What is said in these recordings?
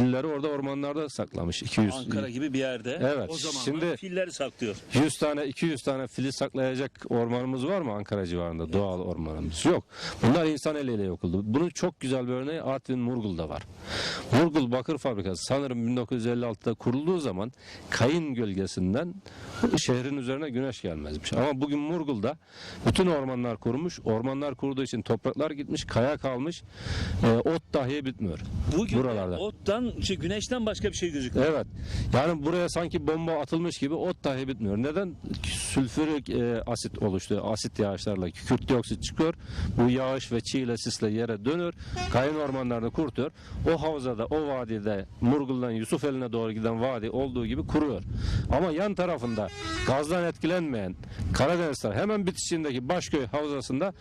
filleri orada ormanlarda saklamış 200 Ankara gibi bir yerde. Evet, O zaman şimdi- filleri saklıyor. 100 tane 200 tane fili saklayacak ormanımız var mı Ankara civarında doğal ormanımız yok. Bunlar insan eliyle yapıldı. Bunun çok güzel bir örneği Artvin Murgul'da var. Murgul Bakır Fabrikası sanırım 1956'da kurulduğu zaman kayın gölgesinden şehrin üzerine güneş gelmezmiş. Ama bugün Murgul'da bütün ormanlar kurumuş. Ormanlar kuruduğu için topraklar gitmiş, kaya kalmış. E, ot dahi bitmiyor. Bugün Buralarda. ottan, şey, güneşten başka bir şey gözükmüyor. Evet. Yani buraya sanki bomba atılmış gibi ot dahi bitmiyor. Neden? Sülfürik e, asit oluştu. Asit yağışlarla kükürt dioksit çıkıyor. Bu yağış ve çiğ ile sisle yere dönüyor. Kayın ormanlarını kurtuyor. O havzada, o vadide Murgul'dan Yusufeli'ne doğru giden vadi olduğu gibi kuruyor. Ama yan tarafında gazdan etkilenmeyen Karadeniz tarafı hemen bitişiğindeki Başköy havzasında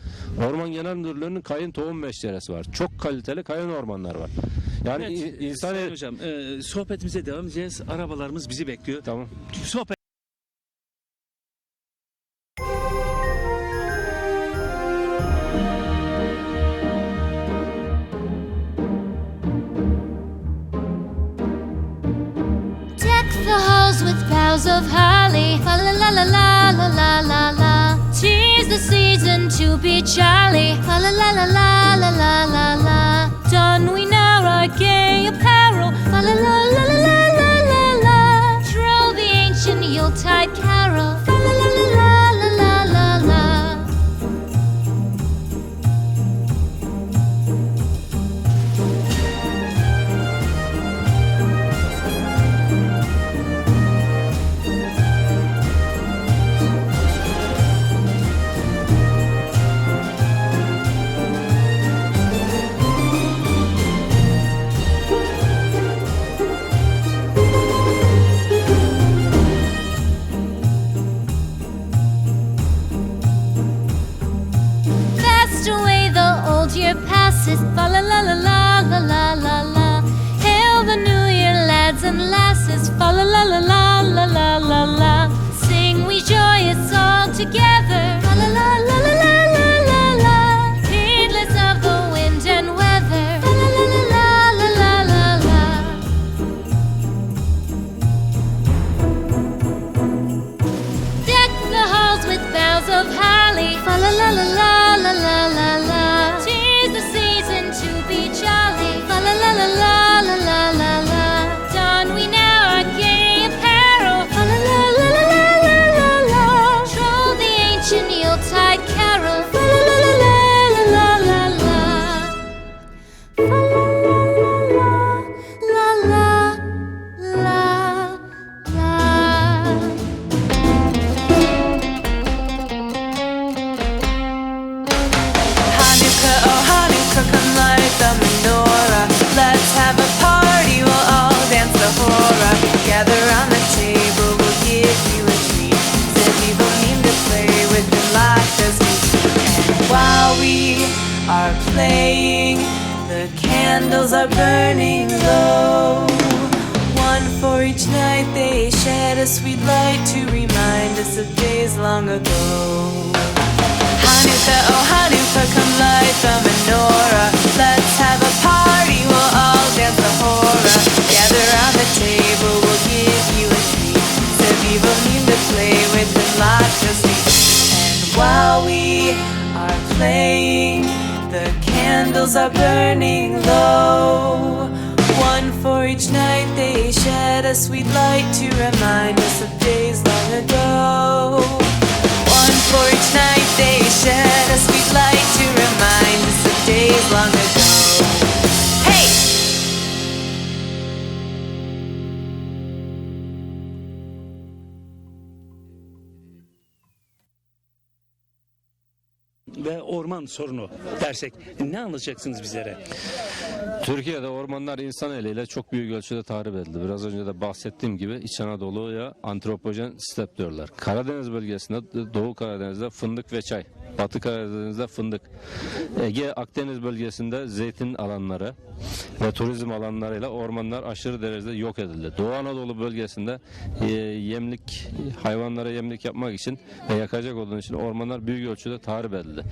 Orman Genel Müdürlüğü'nün kayın tohum meşceresi var. Çok kaliteli kayın ormanlar var. Yani Evet, in- insan Sayın hocam e, sohbetimize devam edeceğiz. Arabalarımız bizi bekliyor. tamam. Sohbet Deck the halls with boughs of holly. Fa la la la la la la la la. Tis the season to be jolly. Fa la la la la la la la la. you pay? Ve orman sorunu dersek ne anlatacaksınız bizlere? Türkiye'de ormanlar insan eliyle çok büyük ölçüde tahrip edildi. Biraz önce de bahsettiğim gibi İç Anadolu'ya antropojen step diyorlar. Karadeniz bölgesinde, Doğu Karadeniz'de fındık ve çay. Batı Karadeniz'de fındık. Ege, Akdeniz bölgesinde zeytin alanları ve turizm alanlarıyla ormanlar aşırı derecede yok edildi. Doğu Anadolu bölgesinde e, yemlik, hayvanlara yemlik yapmak için ve yakacak olduğu için ormanlar büyük ölçüde tahrip edildi.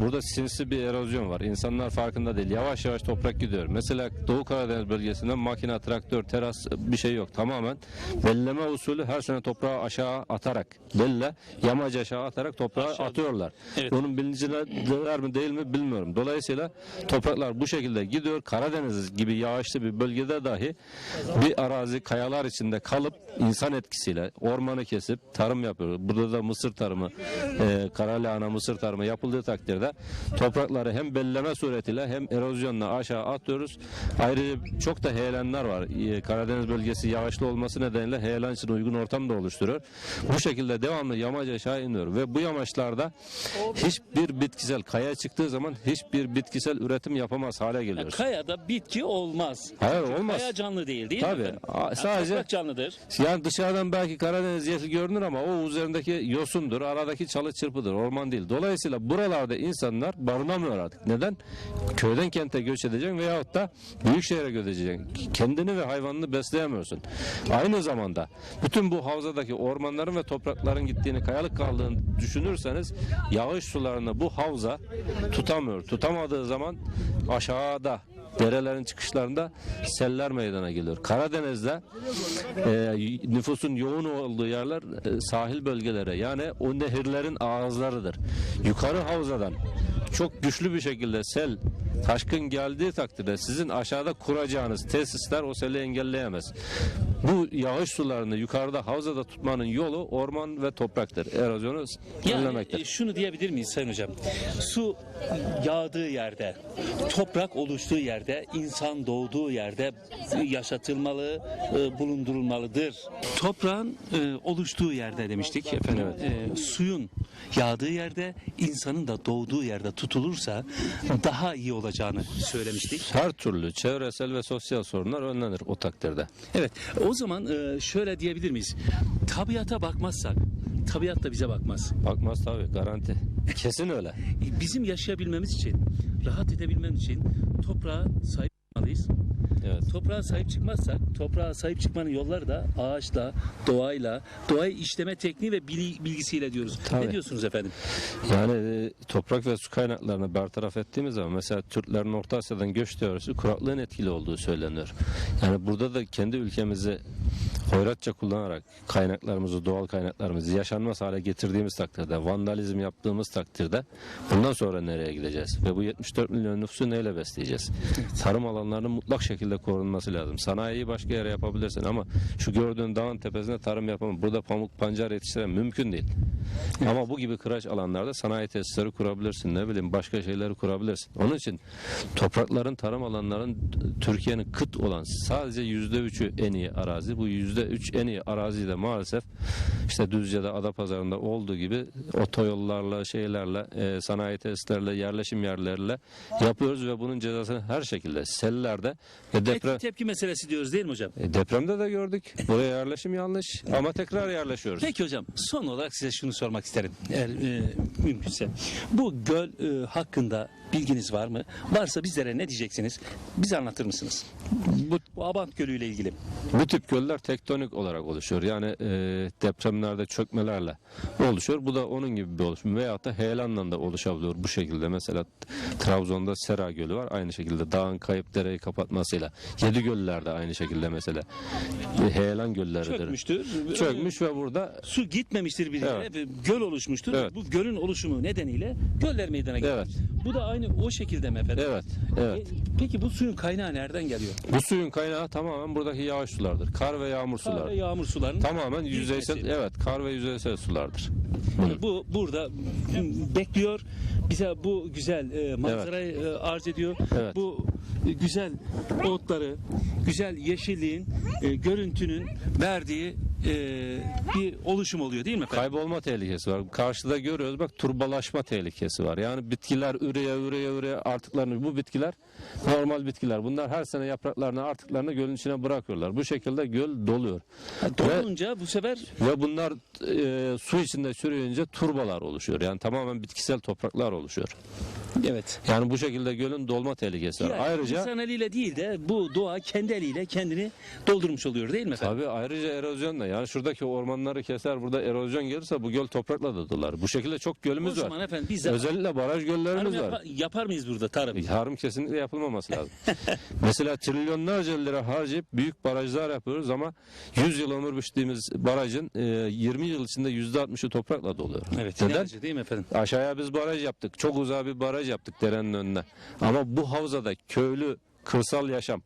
burada sinsi bir erozyon var. İnsanlar farkında değil. Yavaş yavaş toprak gidiyor. Mesela Doğu Karadeniz bölgesinde makine, traktör, teras bir şey yok. Tamamen belleme usulü her sene toprağı aşağı atarak, belle yamaç aşağı atarak toprağı atıyorlar. Evet. Bunun bilincindeler mi değil mi bilmiyorum. Dolayısıyla topraklar bu şekilde gidiyor. Karadeniz gibi yağışlı bir bölgede dahi bir arazi kayalar içinde kalıp insan etkisiyle ormanı kesip tarım yapıyor. Burada da mısır tarımı, e, kara lahana mısır tarımı yapıldığı takdirde toprakları hem belleme suretiyle hem erozyonla aşağı atıyoruz. Ayrıca çok da heyelanlar var. E, Karadeniz bölgesi yağışlı olması nedeniyle heyelan için uygun ortam da oluşturuyor. Bu şekilde devamlı yamaç aşağı iniyor ve bu yamaçlarda hiçbir bitkisel kaya çıktığı zaman hiçbir bitkisel üretim yapamaz hale geliyoruz. Kayada bitki olmaz. Hayır, Çünkü olmaz. Kaya canlı değil değil mi? Tabii. Aa, Ha, sadece- toprak canlıdır. Yani dışarıdan belki Karadeniz yeşil görünür ama o üzerindeki yosundur, aradaki çalı çırpıdır, orman değil. Dolayısıyla buralarda insanlar barınamıyor artık. Neden? Köyden kente göç edeceksin veyahut da büyük şehre göç edeceksin. Kendini ve hayvanını besleyemiyorsun. Aynı zamanda bütün bu havzadaki ormanların ve toprakların gittiğini, kayalık kaldığını düşünürseniz yağış sularını bu havza tutamıyor. Tutamadığı zaman aşağıda derelerin çıkışlarında seller meydana geliyor. Karadeniz'de e, nüfusun yoğun olduğu yerler e, sahil bölgelere yani o nehirlerin ağızlarıdır. Yukarı havzadan çok güçlü bir şekilde sel taşkın geldiği takdirde sizin aşağıda kuracağınız tesisler o seli engelleyemez. Bu yağış sularını yukarıda havzada tutmanın yolu orman ve topraktır. Erozyonu Yani önlemektir. e, şunu diyebilir miyiz Sayın Hocam? Su yağdığı yerde, toprak oluştuğu yerde, insan doğduğu yerde yaşatılmalı, e, bulundurulmalıdır. Toprağın e, oluştuğu yerde demiştik efendim. E, suyun yağdığı yerde, insanın da doğduğu yerde tutulursa daha iyi olacağını söylemiştik. Her türlü çevresel ve sosyal sorunlar önlenir o takdirde. Evet, o zaman e, şöyle diyebilir miyiz? Tabiata bakmazsak, tabiat da bize bakmaz. Bakmaz tabii garanti. Kesin öyle. Bizim yaşayabilmemiz için, rahat edebilmemiz için toprağa sahip çıkmalıyız. Evet. Toprağa sahip çıkmazsak, toprağa sahip çıkmanın yolları da ağaçla, doğayla, doğayı işleme tekniği ve bilgisiyle diyoruz. Tabii. Ne diyorsunuz efendim? Yani e, toprak ve su kaynaklarını bertaraf ettiğimiz zaman mesela Türklerin Orta Asya'dan göç teorisi kuraklığın etkili olduğu söyleniyor. Yani burada da kendi ülkemizi hoyratça kullanarak kaynaklarımızı, doğal kaynaklarımızı yaşanmaz hale getirdiğimiz takdirde, vandalizm yaptığımız takdirde bundan sonra nereye gideceğiz? Ve bu 74 milyon nüfusu neyle besleyeceğiz? Tarım alanlarının mutlak şekilde korunması lazım. Sanayiyi başka yere yapabilirsin ama şu gördüğün dağın tepesinde tarım yapamam. Burada pamuk pancar yetiştiremem. Mümkün değil. Ama bu gibi kıraç alanlarda sanayi tesisleri kurabilirsin. Ne bileyim başka şeyleri kurabilirsin. Onun için toprakların tarım alanların Türkiye'nin kıt olan sadece yüzde üçü en iyi arazi. Bu yüzde üç en iyi araziyi de maalesef işte Düzce'de Adapazarı'nda olduğu gibi otoyollarla şeylerle e, sanayi tesislerle yerleşim yerlerle yapıyoruz ve bunun cezasını her şekilde sellerde ve deprem Tepki, tepki meselesi diyoruz değil mi hocam? e, depremde de gördük. Buraya yerleşim yanlış ama tekrar yerleşiyoruz. Peki hocam son olarak size şunu sormak isterim eğer e, mümkünse. Bu göl e, hakkında bilginiz var mı? Varsa bizlere ne diyeceksiniz? Bize anlatır mısınız? Bu Bu Abant Gölü ile ilgili. Bu tip göller tektonik olarak oluşuyor. Yani e, depremlerde çökmelerle oluşuyor. Bu da onun gibi bir oluşum. Veyahut da heyelanla da oluşabiliyor bu şekilde. Mesela Trabzon'da Sera Gölü var. Aynı şekilde dağın kayıp dereyi kapatmasıyla. Yedi göller de aynı şekilde mesela. E, heyelan gölleridir. Çökmüştür. Çökmüş ve burada Su gitmemiştir bir yere. Evet. ve Göl oluşmuştur. Evet. Bu gölün oluşumu nedeniyle göller meydana gelir. Evet. Bu da aynı o şekilde mi efendim? evet, evet. E, Peki bu suyun kaynağı nereden geliyor? Bu suyun kaynağı tamamen buradaki yağış sulardır. Kar ve yağmur Kar sular. ve yağmur sularının Tamamen yüzeysel, birikmesi. evet kar ve yüzeysel sulardır. Bu burada bekliyor. Bize bu güzel e, manzarayı e, arz ediyor. Evet. Bu e, güzel otları, güzel yeşilliğin, e, görüntünün verdiği e, bir oluşum oluyor değil mi efendim? Kaybolma tehlikesi var. Karşıda görüyoruz bak turbalaşma tehlikesi var. Yani bitkiler üreye üreye üreye artıklarını bu bitkiler normal bitkiler. Bunlar her sene yapraklarını artıklarını gölün içine bırakıyorlar. Bu şekilde göl doluyor. Ve, Dolunca bu sefer ve bunlar e, su içinde çürüyünce turbalar oluşuyor. Yani tamamen bitkisel topraklar oluşuyor. Evet. Yani bu şekilde gölün dolma tehlikesi var. Yani ayrıca insan eliyle değil de bu doğa kendi eliyle kendini doldurmuş oluyor değil mi efendim? Tabii ayrıca erozyon da yani şuradaki ormanları keser burada erozyon gelirse bu göl toprakla dolar. Bu şekilde çok O gölümüz var. zaman efendim biz de Özellikle baraj göllerimiz yapa- var. yapar mıyız burada tarım? Tarım kesinlikle yapılmaması lazım. Mesela trilyonlarca lira harcayıp büyük barajlar yapıyoruz ama 100 yıl ömür biçtiğimiz barajın e, 20 yıl içinde %60'ı toprakla doluyor. Evet. Neden? değil mi efendim? Aşağıya biz baraj yaptık. Çok uzağa bir baraj yaptık derenin önüne. Ama bu havzada köylü kırsal yaşam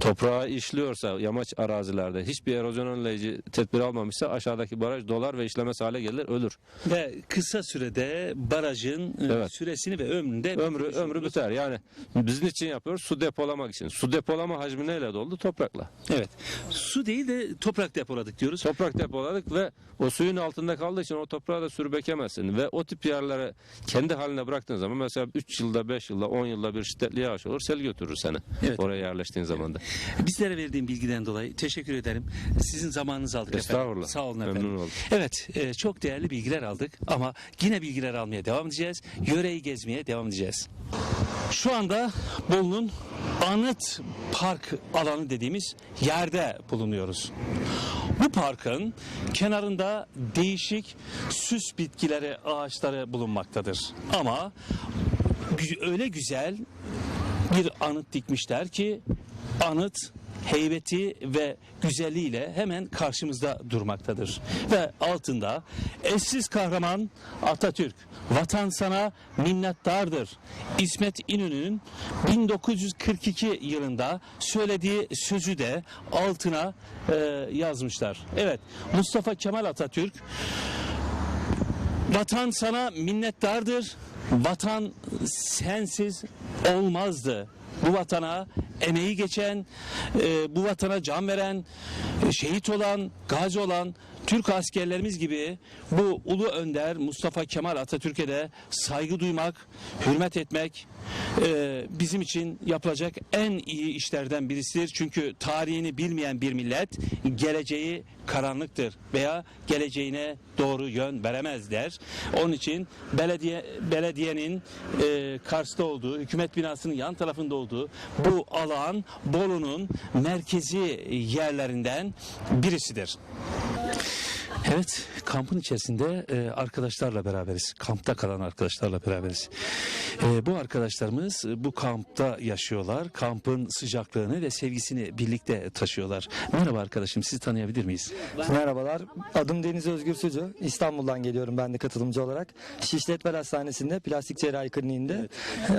toprağa işliyorsa yamaç arazilerde hiçbir erozyon önleyici tedbir almamışsa aşağıdaki baraj dolar ve işlemez hale gelir ölür. Ve kısa sürede barajın e, Evet. süresini ve ömrünü de Ömrü ömrü biter. Yani biz için yapıyoruz? Su depolamak için. Su depolama hacmi neyle doldu? Toprakla. Evet. Su değil de toprak depoladık diyoruz. Toprak depoladık ve o suyun altında kaldığı için o toprağı da sürüp ekemezsin. Ve o tip yerlere kendi haline bıraktığın zaman mesela 3 yılda, 5 yılda, 10 yılda bir şiddetli yağış olur. Sel götürür seni. Evet. Oraya yerleştiğin zaman da. Bizlere verdiğim bilgiden dolayı teşekkür ederim. Sizin zamanınızı aldık efendim. Estağfurullah. Sağ olun Memnun efendim. oldum. Evet, e, çok değerli bilgiler aldık ama yine bilgiler almaya devam edeceğiz. Yöreyi gezmeye devam edeceğiz. Şu anda Bolu'nun Anıt Park alanı dediğimiz yerde bulunuyoruz. Bu parkın kenarında değişik süs bitkileri, ağaçları bulunmaktadır. Ama öyle güzel bir anıt dikmişler ki anıt heybeti ve güzelliğiyle hemen karşımızda durmaktadır. Ve altında eşsiz kahraman Atatürk, vatan sana minnettardır. İsmet İnönü'nün 1942 yılında söylediği sözü de altına e, yazmışlar. Evet, Mustafa Kemal Atatürk Vatan sana minnettardır. Vatan sensiz olmazdı. Bu vatana emeği geçen, e, bu vatana can veren, e, şehit olan, gazi olan Türk askerlerimiz gibi bu ulu önder Mustafa Kemal Atatürk'e de saygı duymak, hürmet etmek e, bizim için yapılacak en iyi işlerden birisidir. Çünkü tarihini bilmeyen bir millet geleceği karanlıktır veya geleceğine doğru yön veremez der. Onun için belediye belediyenin e, Kars'ta olduğu, hükümet binasının yan tarafında olduğu bu alan Bolu'nun merkezi yerlerinden birisidir. Evet, kampın içerisinde e, arkadaşlarla beraberiz. Kampta kalan arkadaşlarla beraberiz. E, bu arkadaşlarımız bu kampta yaşıyorlar. Kampın sıcaklığını ve sevgisini birlikte taşıyorlar. Merhaba arkadaşım, sizi tanıyabilir miyiz? Merhabalar. Adım Deniz Özgür Sucu. İstanbul'dan geliyorum ben de katılımcı olarak. Şişletmer Hastanesi'nde plastik cerrahi kliniğinde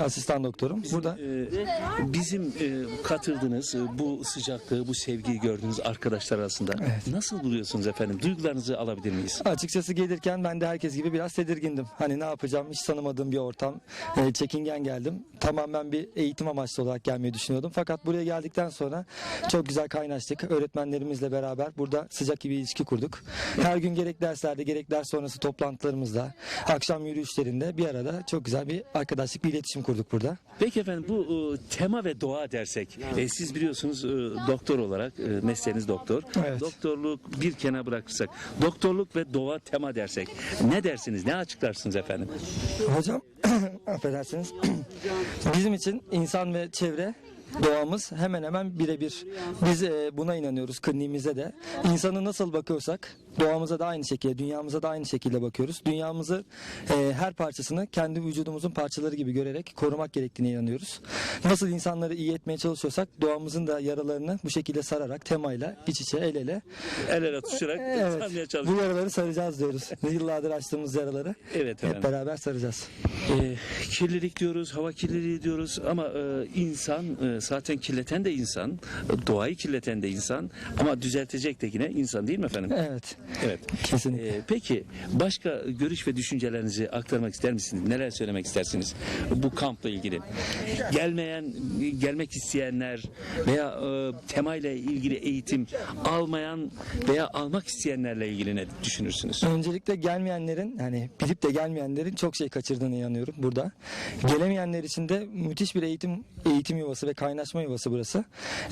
asistan doktorum. Burada E, bizim e, katıldığınız e, bu sıcaklığı, bu sevgiyi gördüğünüz arkadaşlar arasında nasıl buluyorsunuz efendim? Duygularınızı alabilir miyiz? açıkçası gelirken ben de herkes gibi biraz tedirgindim. Hani ne yapacağım hiç tanımadığım bir ortam. E, çekingen geldim. Tamamen bir eğitim amaçlı olarak gelmeyi düşünüyordum. Fakat buraya geldikten sonra çok güzel kaynaştık. Öğretmenlerimizle beraber burada sıcak bir ilişki kurduk. Her gün gerek derslerde gerek ders sonrası toplantılarımızda, akşam yürüyüşlerinde bir arada çok güzel bir arkadaşlık, bir iletişim kurduk burada. Peki efendim bu e, tema ve doğa dersek, e, siz biliyorsunuz e, doktor olarak, e, mesleğiniz doktor. Evet. Doktorluk bir kenara bırakırsak, doktorluk ve doğa tema dersek ne dersiniz, ne açıklarsınız efendim? Hocam affedersiniz. Bizim için insan ve çevre doğamız hemen hemen birebir. Biz e, buna inanıyoruz kliniğimize de. İnsanı nasıl bakıyorsak doğamıza da aynı şekilde, dünyamıza da aynı şekilde bakıyoruz. Dünyamızı e, her parçasını kendi vücudumuzun parçaları gibi görerek korumak gerektiğine inanıyoruz. Nasıl insanları iyi etmeye çalışıyorsak doğamızın da yaralarını bu şekilde sararak temayla iç içe el ele El ele tutuşarak sarmaya evet, bu çalışıyoruz. yaraları saracağız diyoruz. Yıllardır açtığımız yaraları Evet efendim. hep beraber saracağız. E, kirlilik diyoruz, hava kirliliği diyoruz ama e, insan e, zaten kirleten de insan, doğayı kirleten de insan ama düzeltecek de yine insan değil mi efendim? Evet. Evet. Kesinlikle. Ee, peki başka görüş ve düşüncelerinizi aktarmak ister misiniz? Neler söylemek istersiniz bu kampla ilgili? Gelmeyen, gelmek isteyenler veya e, temayla ilgili eğitim almayan veya almak isteyenlerle ilgili ne düşünürsünüz? Öncelikle gelmeyenlerin yani bilip de gelmeyenlerin çok şey kaçırdığını inanıyorum burada. Gelemeyenler için de müthiş bir eğitim eğitim yuvası ve kaynaşma yuvası burası.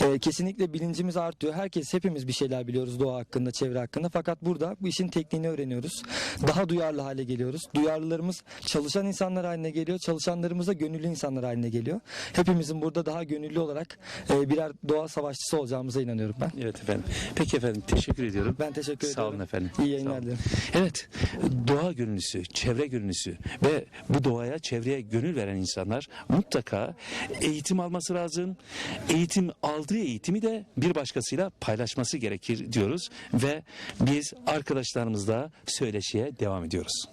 Ee, kesinlikle bilincimiz artıyor. Herkes hepimiz bir şeyler biliyoruz doğa hakkında, çevre hakkında. Fakat burada bu işin tekniğini öğreniyoruz. Daha duyarlı hale geliyoruz. Duyarlılarımız çalışan insanlar haline geliyor. Çalışanlarımız da gönüllü insanlar haline geliyor. Hepimizin burada daha gönüllü olarak e, birer doğa savaşçısı olacağımıza inanıyorum ben. Evet efendim. Peki efendim teşekkür ediyorum. Ben teşekkür Sağ ediyorum. olun efendim. İyi Sağ yayınlar dilerim. Evet, doğa gönüllüsü, çevre gönüllüsü ve bu doğaya, çevreye gönül veren insanlar mutlaka eğitim alması lazım. Eğitim aldığı eğitimi de bir başkasıyla paylaşması gerekir diyoruz ve biz arkadaşlarımızla söyleşiye devam ediyoruz.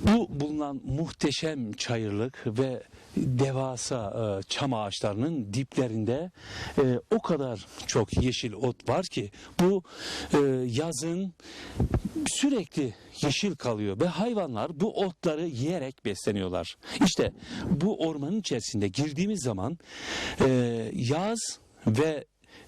Bu bulunan muhteşem çayırlık ve devasa e, çam ağaçlarının diplerinde e, o kadar çok yeşil ot var ki bu e, yazın sürekli yeşil kalıyor ve hayvanlar bu otları yiyerek besleniyorlar. İşte bu ormanın içerisinde girdiğimiz zaman e, yaz ve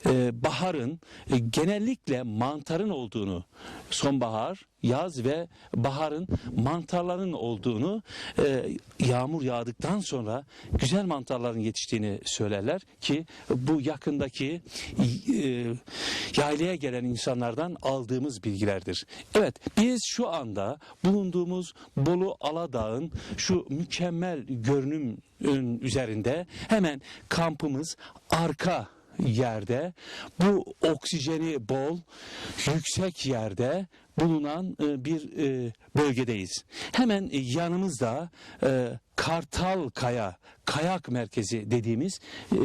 e, baharın e, genellikle mantarın olduğunu, sonbahar, yaz ve baharın mantarların olduğunu, e, yağmur yağdıktan sonra güzel mantarların yetiştiğini söylerler ki bu yakındaki e, yaylaya gelen insanlardan aldığımız bilgilerdir. Evet, biz şu anda bulunduğumuz Bolu Aladağ'ın şu mükemmel görünümün üzerinde hemen kampımız arka yerde bu oksijeni bol yüksek yerde bulunan e, bir e, bölgedeyiz. Hemen yanımızda e, Kartal Kaya kayak merkezi dediğimiz e,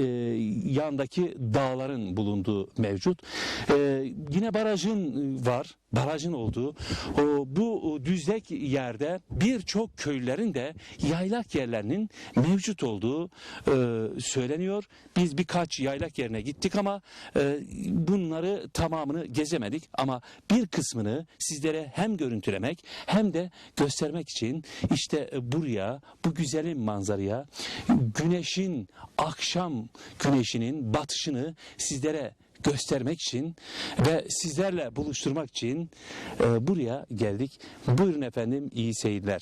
yandaki dağların bulunduğu mevcut. E, yine barajın e, var. Barajın olduğu o, bu düzlek yerde birçok köylerin de yaylak yerlerinin mevcut olduğu e, söyleniyor. Biz birkaç yaylak yerine gittik ama e, bunları tamamını gezemedik ama bir kısmını sizlere hem görüntülemek hem de göstermek için işte buraya bu güzelim manzaraya güneşin akşam güneşinin batışını sizlere göstermek için ve sizlerle buluşturmak için e, buraya geldik. Buyurun efendim iyi seyirler.